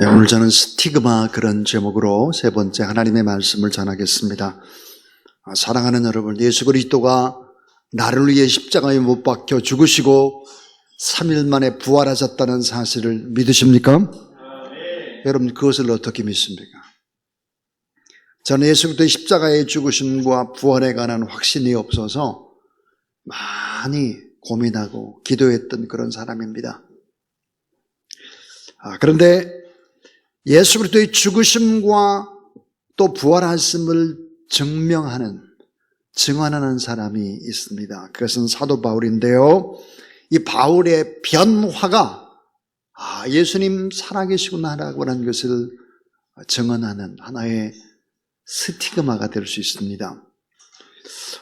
네, 오늘 저는 스티그마 그런 제목으로 세 번째 하나님의 말씀을 전하겠습니다. 아, 사랑하는 여러분, 예수 그리스도가 나를 위해 십자가에 못 박혀 죽으시고 3일 만에 부활하셨다는 사실을 믿으십니까? 여러분 그것을 어떻게 믿습니까? 저는 예수 그리스도의 십자가의 죽으심과 부활에 관한 확신이 없어서 많이 고민하고 기도했던 그런 사람입니다. 아, 그런데 예수 그리스도의 죽으심과 또 부활하심을 증명하는 증언하는 사람이 있습니다. 그것은 사도 바울인데요. 이 바울의 변화가 아, 예수님 살아계시구나라고 하는 것을 증언하는 하나의 스티그마가 될 수 있습니다.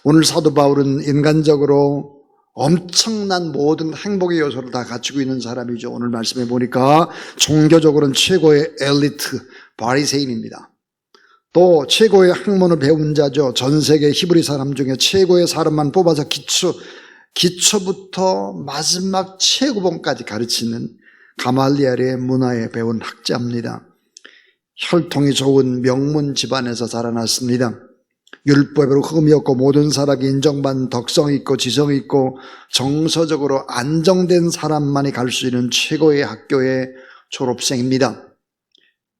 오늘 사도 바울은 인간적으로 엄청난 모든 행복의 요소를 다 갖추고 있는 사람이죠. 오늘 말씀해 보니까 종교적으로는 최고의 엘리트 바리새인입니다. 또 최고의 학문을 배운 자죠. 전 세계 히브리 사람 중에 최고의 사람만 뽑아서 기초 기초부터 마지막 최고봉까지 가르치는 가말리엘의 문화에 배운 학자입니다. 혈통이 좋은 명문 집안에서 자라났습니다. 율법으로 흠이 없고 모든 사람이 인정받는 덕성이 있고 지성이 있고 정서적으로 안정된 사람만이 갈 수 있는 최고의 학교의 졸업생입니다.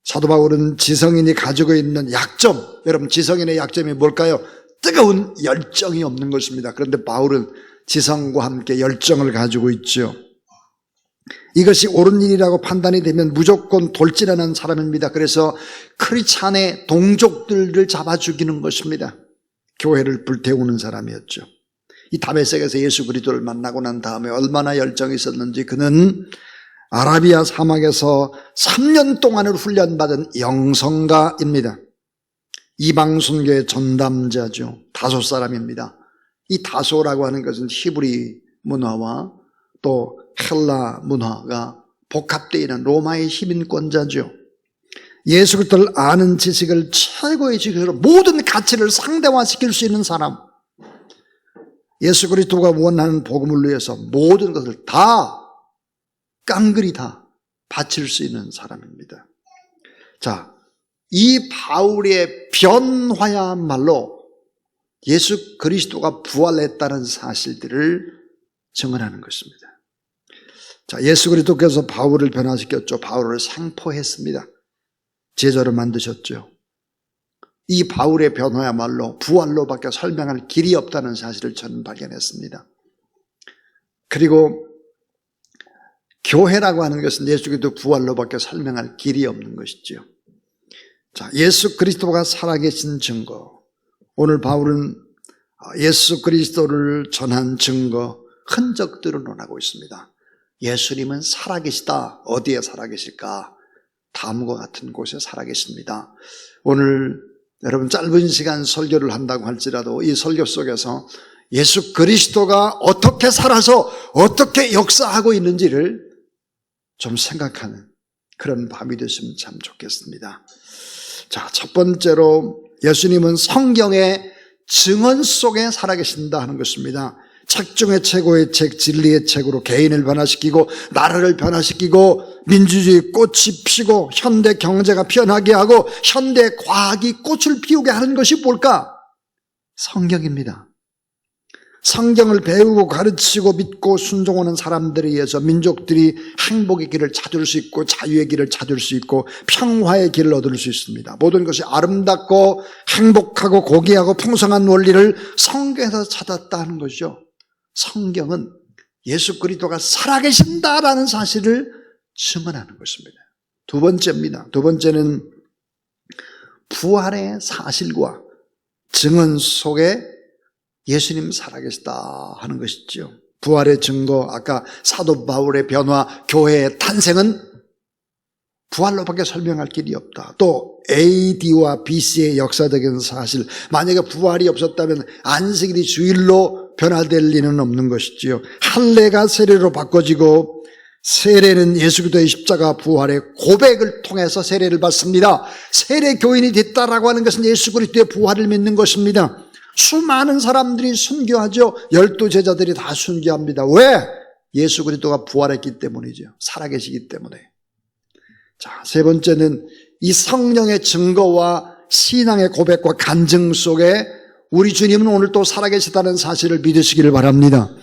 사도 바울은 지성인이 가지고 있는 약점, 여러분 지성인의 약점이 뭘까요? 뜨거운 열정이 없는 것입니다. 그런데 바울은 지성과 함께 열정을 가지고 있죠. 이것이 옳은 일이라고 판단이 되면 무조건 돌진하는 사람입니다. 그래서 크리찬의 동족들을 잡아 죽이는 것입니다. 교회를 불태우는 사람이었죠. 이 다메섹에서 예수 그리스도를 만나고 난 다음에 얼마나 열정이 있었는지 그는 아라비아 사막에서 3년 동안을 훈련받은 영성가입니다. 이방 순교의 전담자죠. 다소 사람입니다. 이 다소라고 하는 것은 히브리 문화와 또 헬라 문화가 복합되어 있는 로마의 시민권자죠. 예수 그리스도를 아는 지식을 최고의 지식으로 모든 가치를 상대화시킬 수 있는 사람. 예수 그리스도가 원하는 복음을 위해서 모든 것을 다 깡그리 다 바칠 수 있는 사람입니다. 자, 이 바울의 변화야말로 예수 그리스도가 부활했다는 사실들을 증언하는 것입니다. 자, 예수 그리스도께서 바울을 변화시켰죠. 바울을 상포했습니다. 제자로 만드셨죠. 이 바울의 변화야말로 부활로밖에 설명할 길이 없다는 사실을 저는 발견했습니다. 그리고 교회라고 하는 것은 예수 그리스도 부활로밖에 설명할 길이 없는 것이죠. 자, 예수 그리스도가 살아계신 증거. 오늘 바울은 예수 그리스도를 전한 증거, 흔적들을 논하고 있습니다. 예수님은 살아계시다. 어디에 살아계실까? 다음과 같은 곳에 살아계십니다. 오늘 여러분 짧은 시간 설교를 한다고 할지라도 이 설교 속에서 예수 그리스도가 어떻게 살아서 어떻게 역사하고 있는지를 좀 생각하는 그런 밤이 됐으면 참 좋겠습니다. 자, 첫 번째로 예수님은 성경의 증언 속에 살아계신다 하는 것입니다. 책 중에 최고의 책, 진리의 책으로 개인을 변화시키고 나라를 변화시키고 민주주의 꽃이 피고 현대 경제가 변하게 하고 현대 과학이 꽃을 피우게 하는 것이 뭘까? 성경입니다. 성경을 배우고 가르치고 믿고 순종하는 사람들에 의해서 민족들이 행복의 길을 찾을 수 있고 자유의 길을 찾을 수 있고 평화의 길을 얻을 수 있습니다. 모든 것이 아름답고 행복하고 고귀하고 풍성한 원리를 성경에서 찾았다는 것이죠. 성경은 예수 그리스도가 살아계신다라는 사실을 증언하는 것입니다. 두 번째입니다. 두 번째는 부활의 사실과 증언 속에 예수님 살아계시다 하는 것이죠. 부활의 증거, 아까 사도 바울의 변화, 교회의 탄생은 부활로밖에 설명할 길이 없다. 또 AD와 BC의 역사적인 사실, 만약에 부활이 없었다면 안식일이 주일로 변화될 리는 없는 것이지요. 할례가 세례로 바꿔지고 세례는 예수 그리스도의 십자가 부활의 고백을 통해서 세례를 받습니다. 세례 교인이 됐다라고 하는 것은 예수 그리스도의 부활을 믿는 것입니다. 수많은 사람들이 순교하죠. 열두 제자들이 다 순교합니다. 왜? 예수 그리스도가 부활했기 때문이죠. 살아계시기 때문에. 자, 세 번째는 이 성령의 증거와 신앙의 고백과 간증 속에 우리 주님은 오늘 또 살아계시다는 사실을 믿으시기를 바랍니다.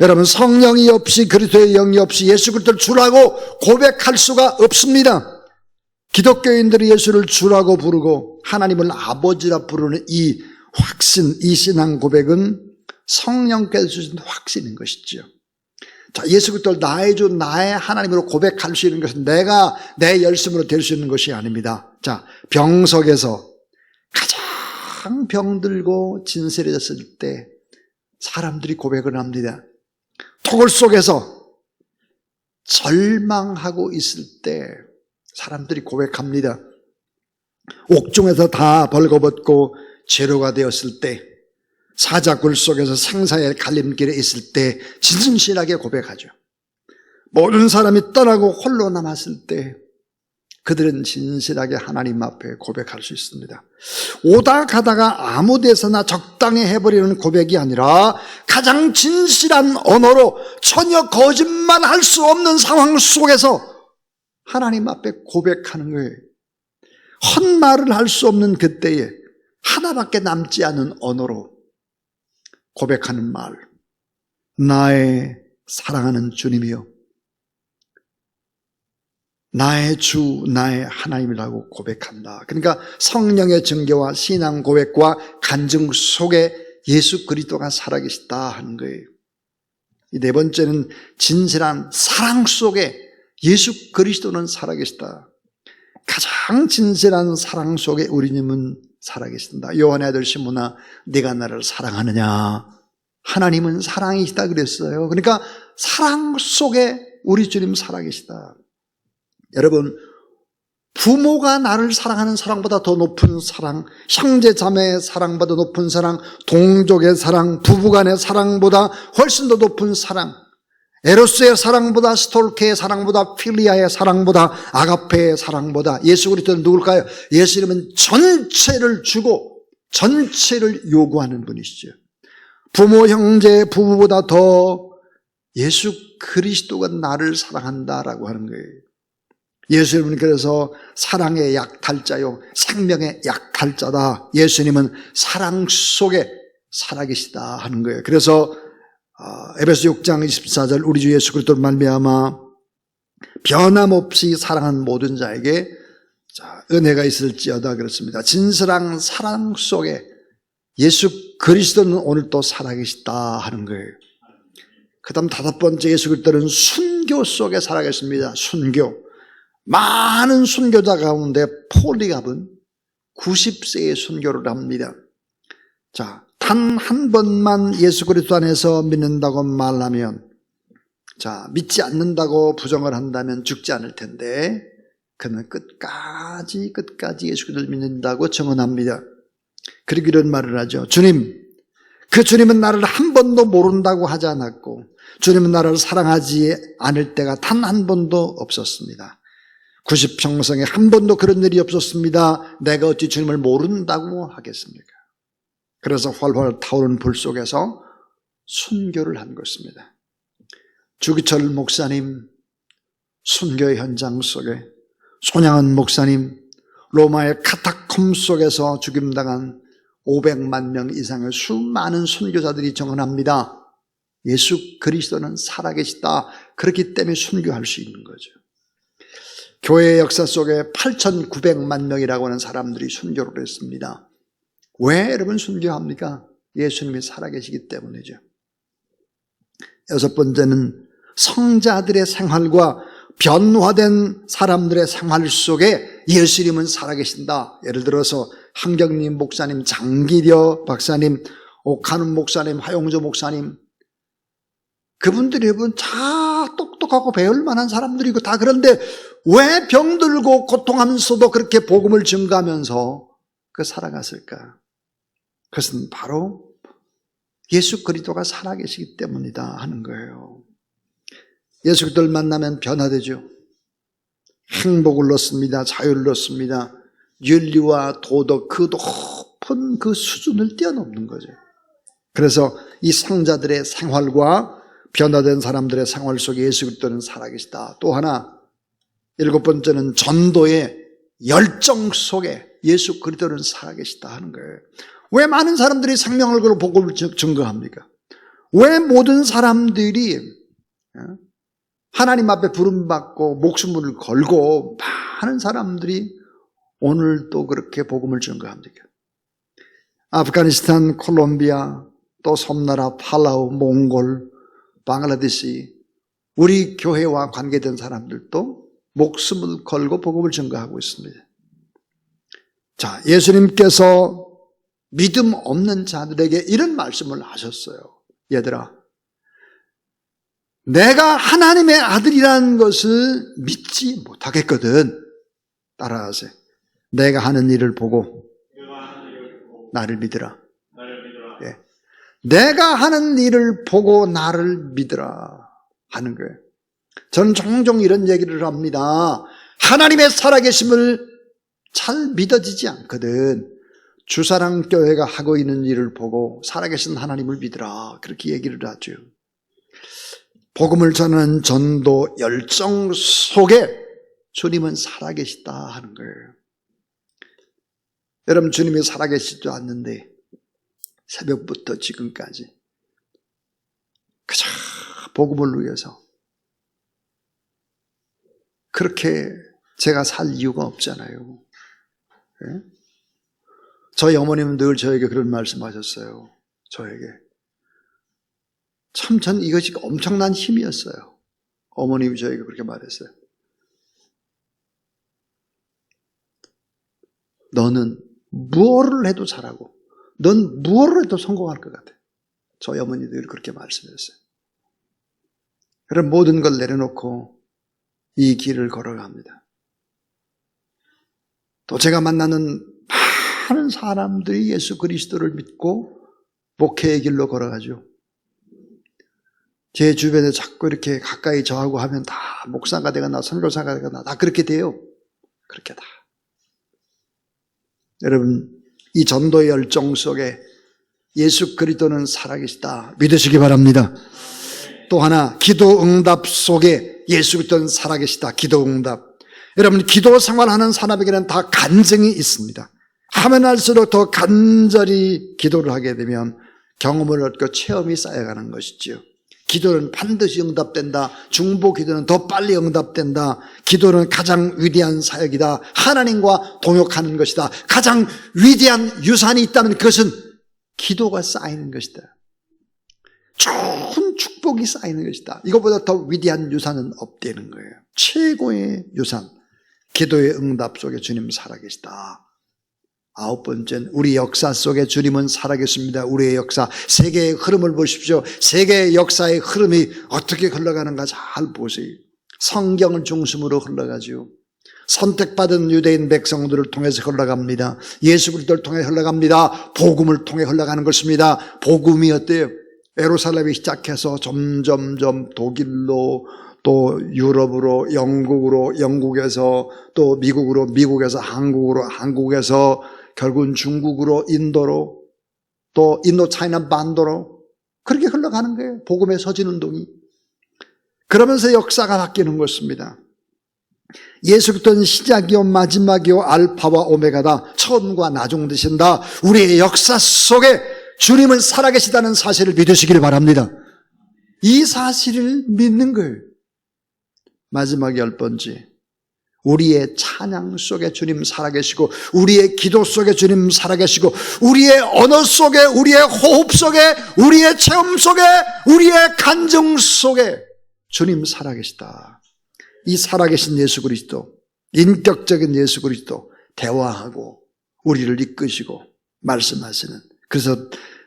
여러분 성령이 없이 그리스도의 영이 없이 예수 그리스도를 주라고 고백할 수가 없습니다. 기독교인들이 예수를 주라고 부르고 하나님을 아버지라 부르는 이 확신, 이 신앙 고백은 성령께서 주신 확신인 것이지요. 자, 예수 그리스도를 나의 주, 나의 하나님으로 고백할 수 있는 것은 내가 내 열심으로 될 수 있는 것이 아닙니다. 자, 병석에서 가장 병들고 진실해졌을 때 사람들이 고백을 합니다. 토굴 속에서 절망하고 있을 때 사람들이 고백합니다. 옥중에서 다 벌거벗고 죄로가 되었을 때 사자굴 속에서 생사의 갈림길에 있을 때 진실하게 고백하죠. 모든 사람이 떠나고 홀로 남았을 때 그들은 진실하게 하나님 앞에 고백할 수 있습니다. 오다 가다가 아무 데서나 적당히 해버리는 고백이 아니라 가장 진실한 언어로 전혀 거짓말 할 수 없는 상황 속에서 하나님 앞에 고백하는 거예요. 헛말을 할 수 없는 그때에 하나밖에 남지 않은 언어로 고백하는 말. 나의 사랑하는 주님이요. 나의 주, 나의 하나님이라고 고백한다. 그러니까 성령의 증거와 신앙 고백과 간증 속에 예수 그리스도가 살아계시다 하는 거예요. 이네 번째는 진실한 사랑 속에 예수 그리스도는 살아계시다. 가장 진실한 사랑 속에 우리님은 살아계신다. 요한의 아들 시모나 네가 나를 사랑하느냐? 하나님은 사랑이시다 그랬어요. 그러니까 사랑 속에 우리 주님 살아계시다. 여러분 부모가 나를 사랑하는 사랑보다 더 높은 사랑, 형제 자매의 사랑보다 높은 사랑, 동족의 사랑, 부부간의 사랑보다 훨씬 더 높은 사랑, 에로스의 사랑보다 스톨케의 사랑보다 필리아의 사랑보다 아가페의 사랑보다 예수 그리스도는 누굴까요? 예수님은 전체를 주고 전체를 요구하는 분이시죠. 부모, 형제, 부부보다 더 예수 그리스도가 나를 사랑한다라고 하는 거예요. 예수님은 그래서 사랑의 약탈자요, 생명의 약탈자다. 예수님은 사랑 속에 살아계시다 하는 거예요. 그래서 어, 에베소 6장 24절 우리 주 예수 그리스도를 말미암아 변함없이 사랑한 모든 자에게 자, 은혜가 있을지어다 그렇습니다. 진실한 사랑 속에 예수 그리스도는 오늘 또 살아계시다 하는 거예요. 그 다음 다섯 번째 예수 그리스도는 순교 속에 살아계십니다. 순교. 많은 순교자 가운데 폴리갑은 90세의 순교를 합니다. 자, 단 한 번만 예수 그리스도 안에서 믿는다고 말하면 자, 믿지 않는다고 부정을 한다면 죽지 않을 텐데 그는 끝까지 끝까지 예수 그리스도를 믿는다고 증언합니다. 그리고 이런 말을 하죠. 주님, 그 주님은 나를 한 번도 모른다고 하지 않았고 주님은 나를 사랑하지 않을 때가 단 한 번도 없었습니다. 90평생에 한 번도 그런 일이 없었습니다. 내가 어찌 주님을 모른다고 하겠습니까? 그래서 활활 타오르는 불 속에서 순교를 한 것입니다. 주기철 목사님 순교 현장 속에 손양은 목사님 로마의 카타콤 속에서 죽임당한 500만 명 이상의 수많은 순교자들이 정언합니다. 예수 그리스도는 살아계시다. 그렇기 때문에 순교할 수 있는 거죠. 교회 역사 속에 8,900만 명이라고 하는 사람들이 순교를 했습니다. 왜 여러분 순교합니까? 예수님이 살아계시기 때문이죠. 여섯 번째는 성자들의 생활과 변화된 사람들의 생활 속에 예수님은 살아계신다. 예를 들어서 한경님 목사님, 장기려 박사님, 오카는 목사님, 하용조 목사님, 그분들이 여러분 다 똑똑하고 배울 만한 사람들이고 다 그런데 왜 병들고 고통하면서도 그렇게 복음을 증가하면서 그 살아갔을까? 그것은 바로 예수 그리스도가 살아계시기 때문이다 하는 거예요. 예수 그리스도를 만나면 변화되죠. 행복을 얻습니다. 자유를 얻습니다. 윤리와 도덕 그 높은 그 수준을 뛰어넘는 거죠. 그래서 이 상자들의 생활과 변화된 사람들의 생활 속에 예수 그리스도는 살아계시다. 또 하나 일곱 번째는 전도의 열정 속에 예수 그리스도는 살아계시다 하는 거예요. 왜 많은 사람들이 생명을 걸고 복음을 증- 증거합니까? 왜 모든 사람들이 어, 하나님 앞에 부름받고 목숨을 걸고 많은 사람들이 오늘 또 그렇게 복음을 증거합니까? 아프가니스탄, 콜롬비아, 또 섬나라, 팔라우, 몽골, 방글라데시, 우리 교회와 관계된 사람들도 목숨을 걸고 복음을 증거하고 있습니다. 자, 예수님께서 믿음 없는 자들에게 이런 말씀을 하셨어요. 얘들아, 내가 하나님의 아들이라는 것을 믿지 못하겠거든. 따라하세요. 내가 하는 일을 보고 나를 믿으라. 예. 내가 하는 일을 보고 나를 믿으라 하는 거예요. 저는 종종 이런 얘기를 합니다. 하나님의 살아계심을 잘 믿어지지 않거든. 주사랑 교회가 하고 있는 일을 보고 살아계신 하나님을 믿으라. 그렇게 얘기를 하죠. 복음을 전하는 전도 열정 속에 주님은 살아계시다 하는 거예요. 여러분, 주님이 살아계시지 않는데, 새벽부터 지금까지 그저 복음을 위해서 그렇게 제가 살 이유가 없잖아요. 예? 저희 어머님은 늘 저에게 그런 말씀하셨어요. 저에게. 참, 전 이것이 엄청난 힘이었어요. 어머님이 저에게 그렇게 말했어요. 너는 무엇을 해도 잘하고, 넌 무엇을 해도 성공할 것 같아. 저희 어머니 늘 그렇게 말씀했어요. 그럼 모든 걸 내려놓고 이 길을 걸어갑니다. 또 제가 만나는 많은 사람들이 예수 그리스도를 믿고 목회의 길로 걸어가죠. 제 주변에 자꾸 이렇게 가까이 저하고 하면 다 목사가 되거나 선교사가 되거나 다 그렇게 돼요. 그렇게 다. 여러분, 이 전도의 열정 속에 예수 그리스도는 살아계시다. 믿으시기 바랍니다. 또 하나, 기도 응답 속에 예수 그리스도는 살아계시다. 기도 응답. 여러분, 기도 생활하는 사람에게는 다 간증이 있습니다. 하면 할수록 더 간절히 기도를 하게 되면 경험을 얻고 체험이 쌓여가는 것이지요. 기도는 반드시 응답된다. 중보 기도는 더 빨리 응답된다. 기도는 가장 위대한 사역이다. 하나님과 동역하는 것이다. 가장 위대한 유산이 있다면 그것은 기도가 쌓이는 것이다. 좋은 축복이 쌓이는 것이다. 이것보다 더 위대한 유산은 없다는 거예요. 최고의 유산. 기도의 응답 속에 주님 살아계시다. 아홉 번째는 우리 역사 속에 주님은 살아계십니다. 우리의 역사, 세계의 흐름을 보십시오. 세계의 역사의 흐름이 어떻게 흘러가는가 잘 보세요. 성경을 중심으로 흘러가죠. 선택받은 유대인 백성들을 통해서 흘러갑니다. 예수 그리스도를 통해 흘러갑니다. 복음을 통해 흘러가는 것입니다. 복음이 어때요? 에루살렘이 시작해서 점점점 독일로 또 유럽으로 영국으로 영국에서 또 미국으로 미국에서 한국으로 한국에서 결국은 중국으로 인도로 또 인도 차이나 반도로 그렇게 흘러가는 거예요. 복음의 서진 운동이. 그러면서 역사가 바뀌는 것입니다. 예수 그리스도는 시작이요 마지막이요 알파와 오메가다. 처음과 나중 되신다. 우리의 역사 속에 주님은 살아계시다는 사실을 믿으시길 바랍니다. 이 사실을 믿는 거예요. 마지막 열 번째. 우리의 찬양 속에 주님 살아계시고, 우리의 기도 속에 주님 살아계시고, 우리의 언어 속에, 우리의 호흡 속에, 우리의 체험 속에, 우리의 간증 속에 주님 살아계시다. 이 살아계신 예수 그리스도, 인격적인 예수 그리스도, 대화하고, 우리를 이끄시고, 말씀하시는. 그래서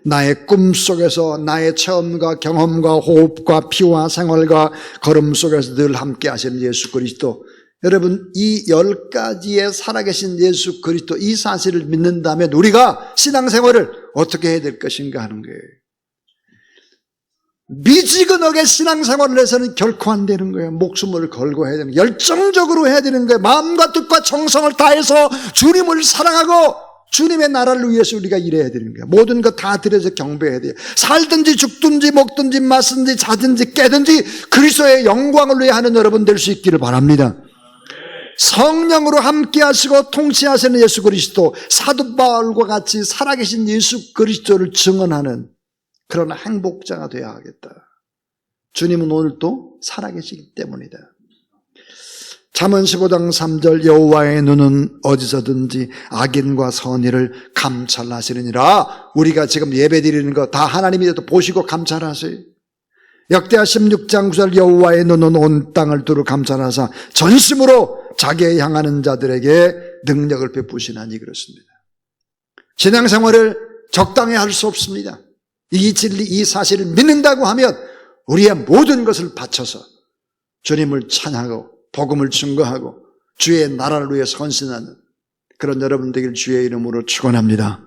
나의 꿈 속에서 나의 체험과 경험과 호흡과 피와 생활과 걸음 속에서 늘 함께 하시는 예수 그리스도. 여러분, 이 열 가지의 살아계신 예수 그리스도 이 사실을 믿는다면 우리가 신앙생활을 어떻게 해야 될 것인가 하는 거예요. 미지근하게 신앙생활을 해서는 결코 안 되는 거예요. 목숨을 걸고 해야 되는 거예요. 열정적으로 해야 되는 거예요. 마음과 뜻과 정성을 다해서 주님을 사랑하고 주님의 나라를 위해서 우리가 일해야 되는 거예요. 모든 것 다 들여서 경배해야 돼요. 살든지 죽든지 먹든지 마든지 자든지 깨든지 그리스도의 영광을 위해 하는 여러분 될 수 있기를 바랍니다. 성령으로 함께 하시고 통치하시는 예수 그리스도, 사도 바울과 같이 살아계신 예수 그리스도를 증언하는 그런 행복자가 되어야 하겠다. 주님은 오늘도 살아계시기 때문이다. 잠언 15장 3절 여호와의 눈은 어디서든지 악인과 선의를 감찰하시느니라 우리가 지금 예배 드리는 거 다 하나님이 또 보시고 감찰하세요. 역대하 16장 9절 여호와의 눈은 온 땅을 두루 감찰하사 전심으로 자기에 향하는 자들에게 능력을 베푸시나니 그렇습니다. 신앙생활을 적당히 할 수 없습니다. 이 진리, 이 사실을 믿는다고 하면 우리의 모든 것을 바쳐서 주님을 찬양하고 복음을 증거하고 주의 나라를 위해 선신하는 그런 여러분 되길 주의 이름으로 축원합니다.